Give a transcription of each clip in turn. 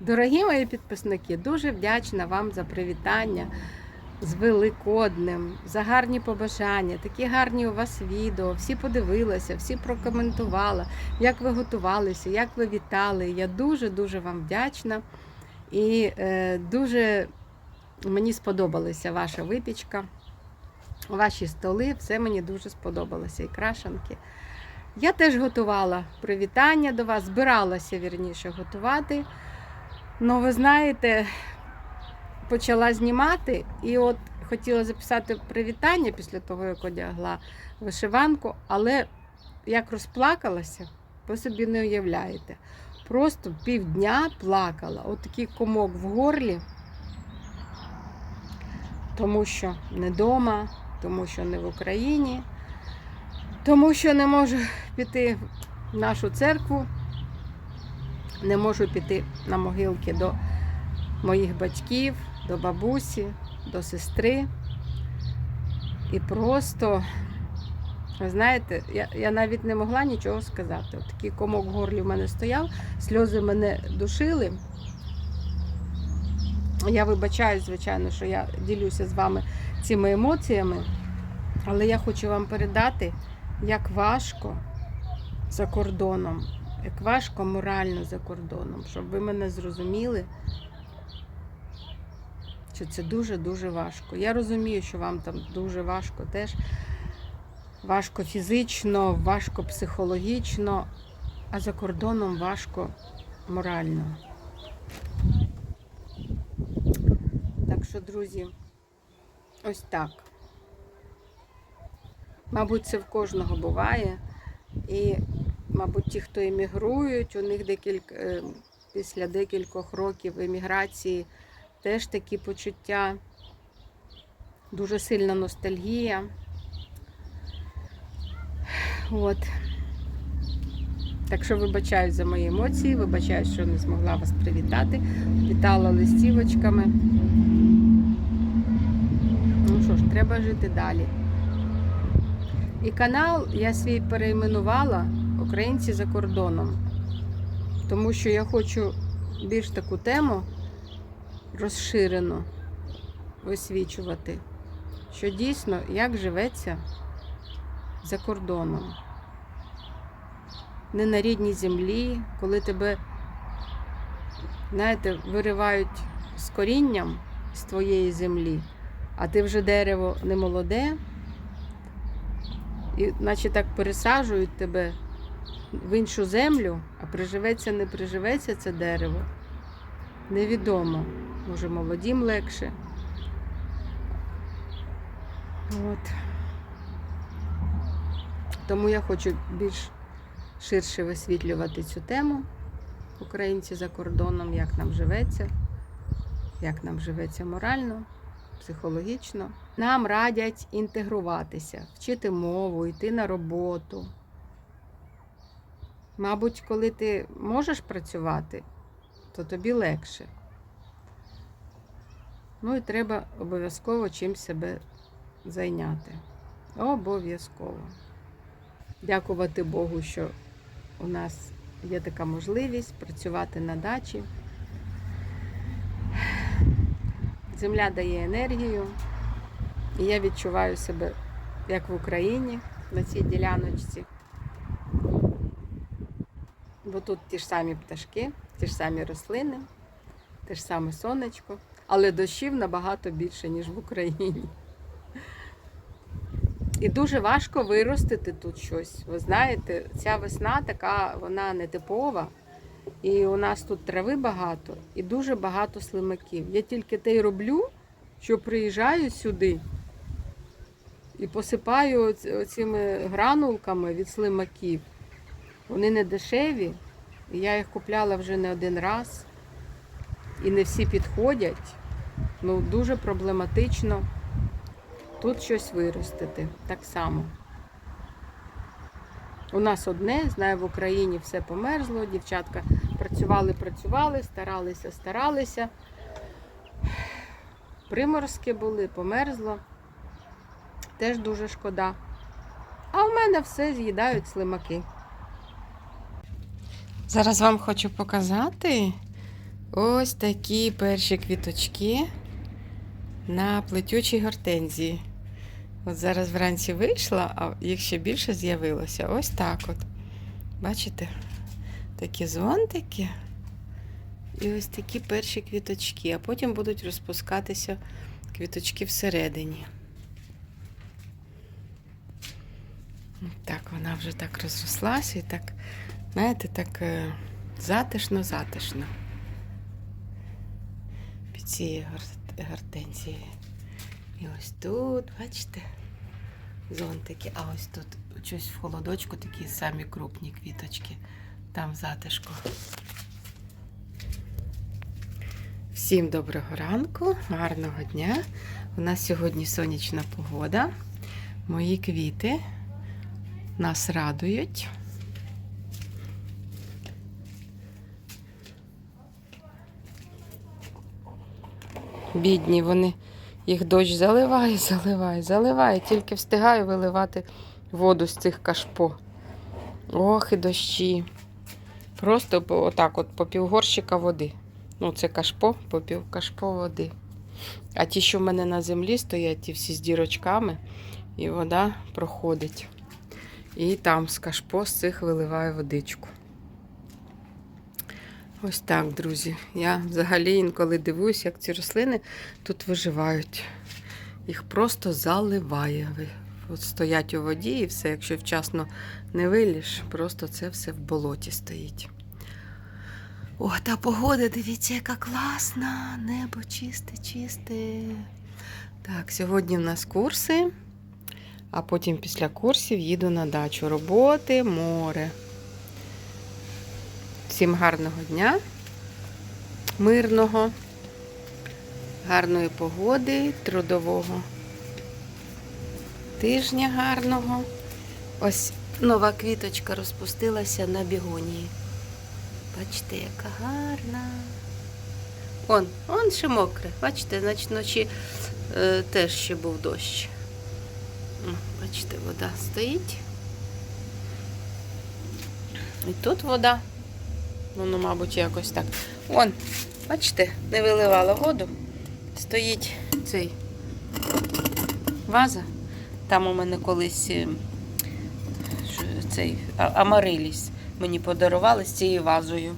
Дорогі мої підписники, дуже вдячна вам за привітання з Великоднем, за гарні побажання, такі гарні у вас відео. Всі подивилися, всі прокоментували, як ви готувалися, як ви вітали. Я дуже-дуже вам вдячна. І е, дуже мені сподобалася ваша випічка, ваші столи, все мені дуже сподобалося. І крашанки. Я теж готувала привітання до вас, збиралася вірніше готувати. Ну, ви знаєте, почала знімати і от хотіла записати привітання після того, як одягла вишиванку, але як розплакалася, ви собі не уявляєте. Просто півдня плакала. От такий комок в горлі, тому що не вдома, тому що не в Україні, тому що не можу піти в нашу церкву не можу піти на могилки до моїх батьків, до бабусі, до сестри. І просто, ви знаєте, я, я навіть не могла нічого сказати. От такий комок в горлі в мене стояв, сльози мене душили. Я вибачаю, звичайно, що я ділюся з вами цими емоціями, але я хочу вам передати, як важко за кордоном як важко морально за кордоном, щоб ви мене зрозуміли, що це дуже-дуже важко. Я розумію, що вам там дуже важко теж. Важко фізично, важко психологічно, а за кордоном важко морально. Так що, друзі, ось так. Мабуть, це в кожного буває. І мабуть, ті, хто емігрують, у них декілька, е, після декількох років еміграції теж такі почуття, дуже сильна ностальгія. От. Так що вибачаю за мої емоції, вибачаю, що не змогла вас привітати. Вітала листівочками. Ну що ж, треба жити далі. І канал я свій перейменувала Українці за кордоном. Тому що я хочу більш таку тему розширено висвічувати, що дійсно як живеться за кордоном. Не на рідній землі, коли тебе, знаєте, виривають з корінням з твоєї землі, а ти вже дерево не молоде, і наче так пересаджують тебе в іншу землю, а приживеться, не приживеться це дерево. Невідомо. Може, молодім легше. От. Тому я хочу більш ширше висвітлювати цю тему. Українці за кордоном, як нам живеться, як нам живеться морально, психологічно. Нам радять інтегруватися, вчити мову, йти на роботу. Мабуть, коли ти можеш працювати, то тобі легше. Ну і треба обов'язково чим себе зайняти. Обов'язково. Дякувати Богу, що у нас є така можливість працювати на дачі. Земля дає енергію, і я відчуваю себе як в Україні на цій діляночці. Бо тут ті ж самі пташки, ті ж самі рослини, те ж саме сонечко, але дощів набагато більше, ніж в Україні. І дуже важко виростити тут щось. Ви знаєте, ця весна така, вона нетипова. І у нас тут трави багато і дуже багато слимаків. Я тільки те й роблю, що приїжджаю сюди і посипаю цими гранулками від слимаків. Вони не дешеві. Я їх купляла вже не один раз. І не всі підходять. Ну, дуже проблематично тут щось виростити так само. У нас одне, знаю, в Україні все померзло, дівчатка працювали, працювали, старалися, старалися. Приморські були, померзло. Теж дуже шкода. А в мене все з'їдають слимаки. Зараз вам хочу показати Ось такі перші квіточки на плетючій гортензії. От зараз вранці вийшла, а їх ще більше з'явилося. Ось так от. Бачите? Такі зонтики. І ось такі перші квіточки, а потім будуть розпускатися квіточки всередині. Так, вона вже так розрослася і так, знаєте, так е, затишно-затишно. Під цією гор- гортензією. І ось тут, бачите, зонтики. А ось тут щось в холодочку такі самі крупні квіточки. Там в затишку. Всім доброго ранку, гарного дня. У нас сьогодні сонячна погода. Мої квіти нас радують. Бідні, вони їх дощ заливає, заливає, заливає. Тільки встигаю виливати воду з цих кашпо. Ох, і дощі. Просто отак от по півгорщика води. Ну, це кашпо, по пів кашпо води. А ті, що в мене на землі стоять, ті всі з дірочками, і вода проходить. І там з кашпо з цих виливаю водичку. Ось так, друзі. Я взагалі інколи дивуюсь, як ці рослини тут виживають. Їх просто заливає. От стоять у воді і все, якщо вчасно не виліш, просто це все в болоті стоїть. О, та погода, дивіться, яка класна. Небо чисте, чисте. Так, сьогодні в нас курси, а потім після курсів їду на дачу. Роботи, море. Всім гарного дня, мирного, гарної погоди, трудового тижня гарного. Ось нова квіточка розпустилася на бігонії. Бачите, яка гарна. Он, он ще мокре. Бачите, значить вночі е, теж ще був дощ. Бачите, вода стоїть. І тут вода. Ну, мабуть, якось так. Вон, бачите, не виливала воду. Стоїть цей ваза. Там у мене колись е, цей амариліс мені подарували з цією вазою.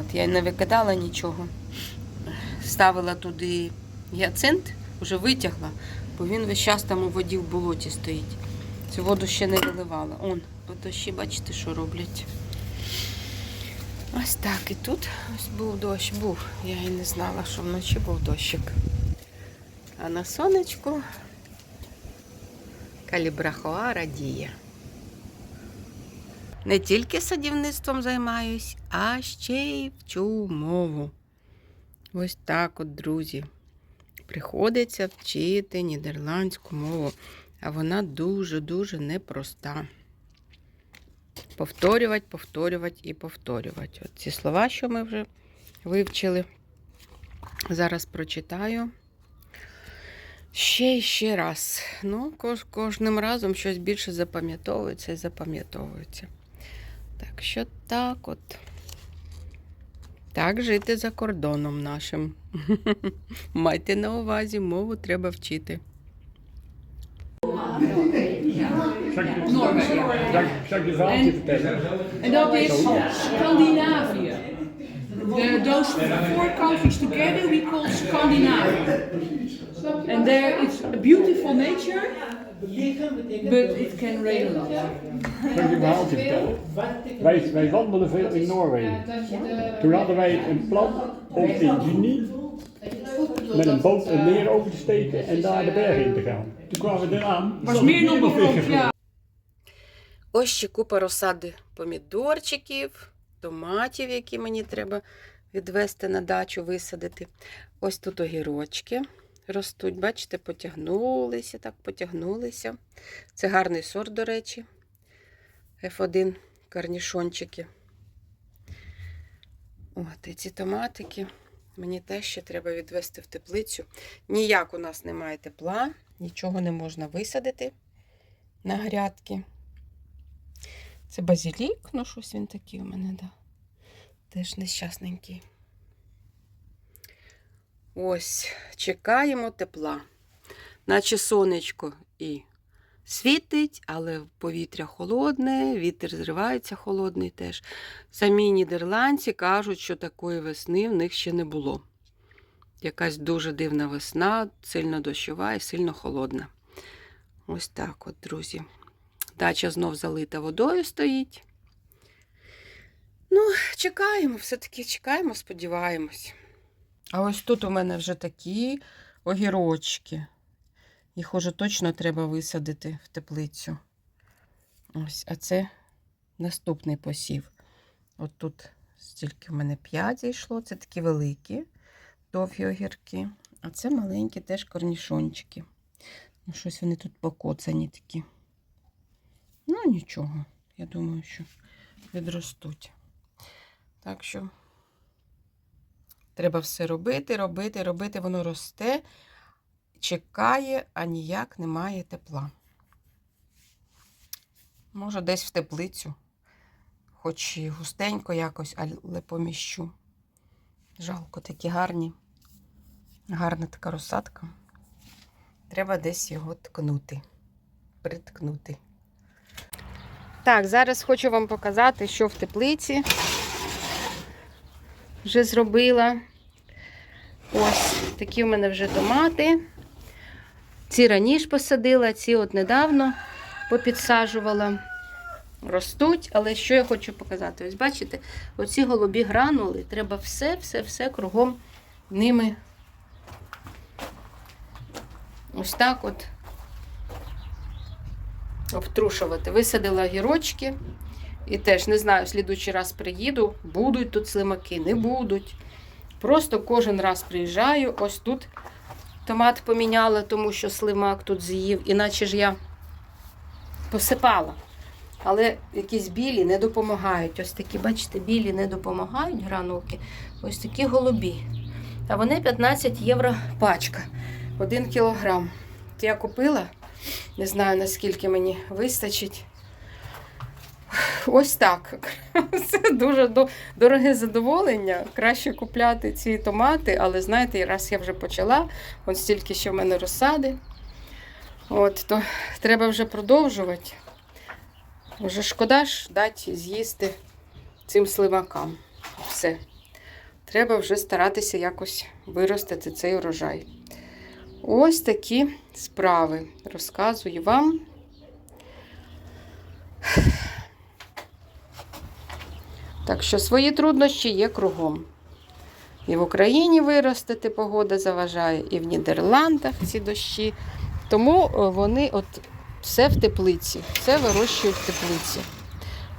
От, я не викидала нічого. Ставила туди гіацинт, вже витягла, бо він весь час там у воді в болоті стоїть. Цю воду ще не виливала. Он, по дощі, бачите, що роблять. Ось так. І тут ось був дощ, був. Я і не знала, що вночі був дощик. А на сонечку калібрахоа радіє. Не тільки садівництвом займаюсь, а ще й вчу мову. Ось так от, друзі. Приходиться вчити нідерландську мову, а вона дуже-дуже непроста. Повторювати, повторювати і повторювати. От ці слова, що ми вже вивчили. Зараз прочитаю. Ще і ще раз. Ну, кож, кожним разом щось більше запам'ятовується і запам'ятовується. Так що так от. Так жити за кордоном нашим. Майте на увазі, мову треба вчити. Noorwegen. Zal ik, zal ik je verhaaltje vertellen? En dat is Scandinavië. The, those four countries together we call Scandinavia. And there it's a beautiful nature, but it can rain a lot. Zal ik je een verhaaltje vertellen? Wij, wij wandelen veel in Noorwegen. Toen hadden wij een plan om in juni met een boot een meer over te steken en daar de berg in te gaan. Toen kwamen we eraan. Was meer nog begroot, ja. Ось ще купа розсади помідорчиків, томатів, які мені треба відвести на дачу, висадити. Ось тут огірочки ростуть, бачите, потягнулися, так потягнулися. Це гарний сорт, до речі. F1 карнішончики. От, і ці томатики. Мені теж ще треба відвести в теплицю. Ніяк у нас немає тепла, нічого не можна висадити на грядки. Це базилік, ну щось він такий у мене, да. Теж нещасненький. Ось, чекаємо тепла. Наче сонечко і світить, але повітря холодне, вітер зривається холодний теж. Самі нідерландці кажуть, що такої весни в них ще не було. Якась дуже дивна весна, сильно дощова і сильно холодна. Ось так от, друзі. Дача знов залита водою стоїть. Ну, чекаємо, все-таки чекаємо, сподіваємось. А ось тут у мене вже такі огірочки. Їх уже точно треба висадити в теплицю. Ось, а це наступний посів. От тут стільки в мене 5 зійшло, це такі великі, довгі огірки. А це маленькі теж корнішончики. Ну, щось вони тут покоцані такі. Ну, нічого. Я думаю, що відростуть. Так що треба все робити, робити, робити, воно росте, чекає, а ніяк немає тепла. Може, десь в теплицю, хоч і густенько якось, але поміщу. Жалко, такі гарні. Гарна така розсадка. Треба десь його ткнути, приткнути. Так, зараз хочу вам показати, що в теплиці вже зробила. Ось такі в мене вже томати. Ці раніше посадила, ці от недавно попідсаджувала. Ростуть, але що я хочу показати? Ось бачите, оці голубі гранули, треба все-все-все кругом ними ось так от обтрушувати. Висадила гірочки. І теж не знаю, слідучий раз приїду, будуть тут слимаки, не будуть. Просто кожен раз приїжджаю, ось тут томат поміняла, тому що слимак тут з'їв, іначе ж я посипала. Але якісь білі не допомагають. Ось такі, бачите, білі не допомагають гранулки. Ось такі голубі. А вони 15 євро пачка. 1 кілограм. Я купила, не знаю наскільки мені вистачить. Ось так. Це дуже дороге задоволення. Краще купляти ці томати, але знаєте, раз я вже почала, от стільки ще в мене розсади. От, то треба вже продовжувати. Вже шкода ж дати з'їсти цим сливакам. Все. Треба вже старатися якось виростити цей урожай. Ось такі справи розказую вам. Так що свої труднощі є кругом. І в Україні виростити погода заважає, і в Нідерландах ці дощі. Тому е, вони от все в теплиці, все вирощують в теплиці.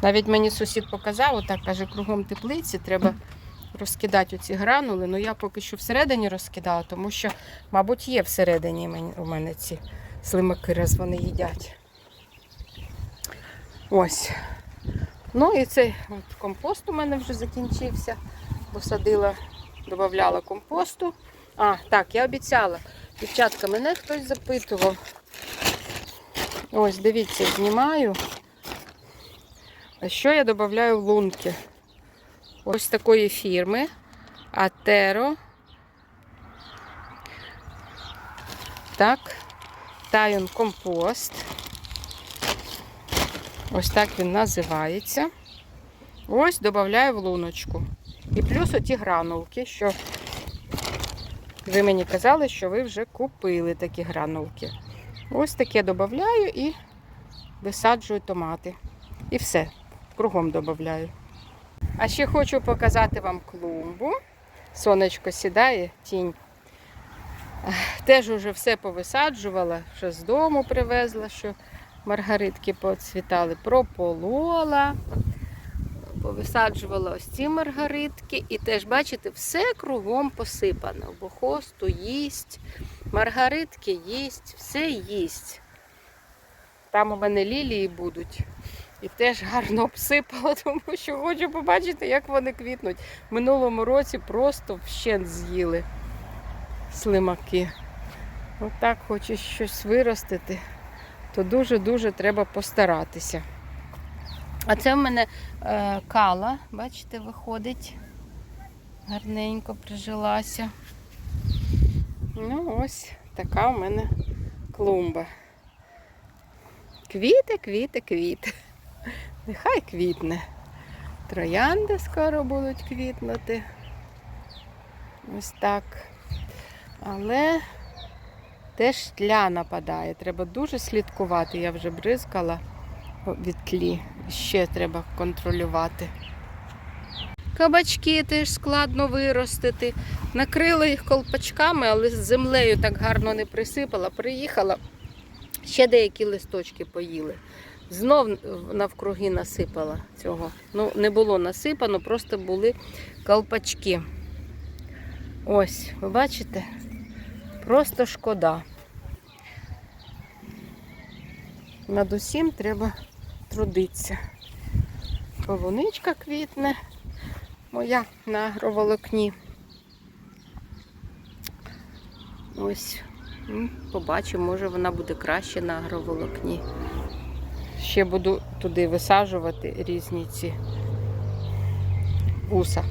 Навіть мені сусід показав, отак каже, кругом теплиці треба розкидати оці гранули. Ну я поки що всередині розкидала, тому що, мабуть, є всередині у мене ці слимаки, раз вони їдять. Ось. Ну і цей от компост у мене вже закінчився. Посадила, додавала компосту. А, так, я обіцяла. Дівчатка, мене хтось запитував. Ось, дивіться, знімаю. А що я додаю в лунки? Ось такої фірми. Атеро. Так. Тайон компост. Ось так він називається. Ось додаю в луночку. І плюс оті гранулки, що ви мені казали, що ви вже купили такі гранулки. Ось таке додаю і висаджую томати. І все, кругом додаю. А ще хочу показати вам клумбу. Сонечко сідає, тінь. Теж уже все повисаджувала, що з дому привезла, що маргаритки поцвітали, прополола, повисаджувала ось ці маргаритки. І теж, бачите, все кругом посипано. Бо хосту їсть, маргаритки їсть, все їсть. Там у мене лілії будуть. І теж гарно обсипала, тому що хочу побачити, як вони квітнуть. В минулому році просто вщент з'їли слимаки. Отак хочеш щось виростити, то дуже-дуже треба постаратися. А це в мене е, кала, бачите, виходить. Гарненько прижилася. Ну, ось така у мене клумба. Квіти, квіти, квіти. Нехай квітне. Троянди скоро будуть квітнути. Ось так. Але теж тля нападає. Треба дуже слідкувати. Я вже бризкала від тлі. Ще треба контролювати. Кабачки теж складно виростити. Накрила їх колпачками, але з землею так гарно не присипала. Приїхала, ще деякі листочки поїли. Знов навкруги насипала цього. Ну, не було насипано, просто були колпачки. Ось, ви бачите? Просто шкода. Над усім треба трудитися. Полуничка квітне, моя на агроволокні. Ось, побачимо, може вона буде краще на агроволокні. Ще буду туди висаджувати різні ці вуса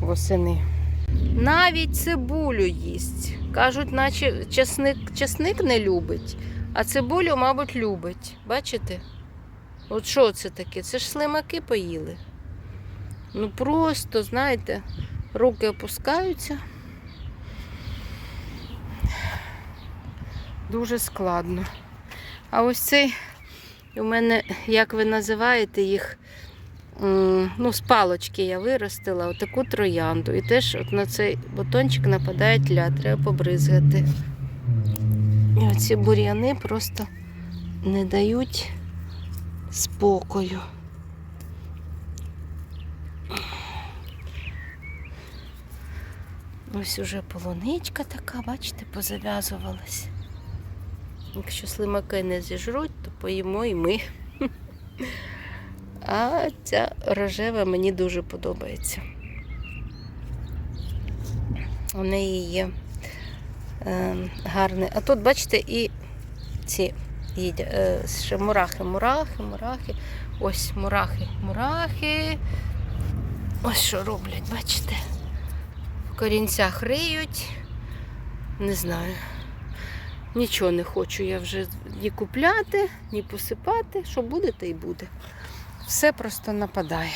восени. Навіть цибулю їсть. Кажуть, наче часник, часник не любить, а цибулю, мабуть, любить. Бачите? От що це таке? Це ж слимаки поїли. Ну просто, знаєте, руки опускаються. Дуже складно. А ось цей у мене, як ви називаєте їх, ну, з палочки я виростила отаку троянду. І теж от на цей бутончик нападає тля, треба побризгати. І оці бур'яни просто не дають спокою. Ось уже полуничка така, бачите, позав'язувалась. Якщо слимаки не зіжруть, то поїмо і ми. А ця рожева мені дуже подобається. У неї є гарний. А тут, бачите, і ці їдять, е, ще мурахи, мурахи, мурахи. Ось мурахи, мурахи. Ось що роблять, бачите? В корінцях риють. Не знаю. Нічого не хочу я вже ні купляти, ні посипати. Що буде, то й буде. Все просто нападає.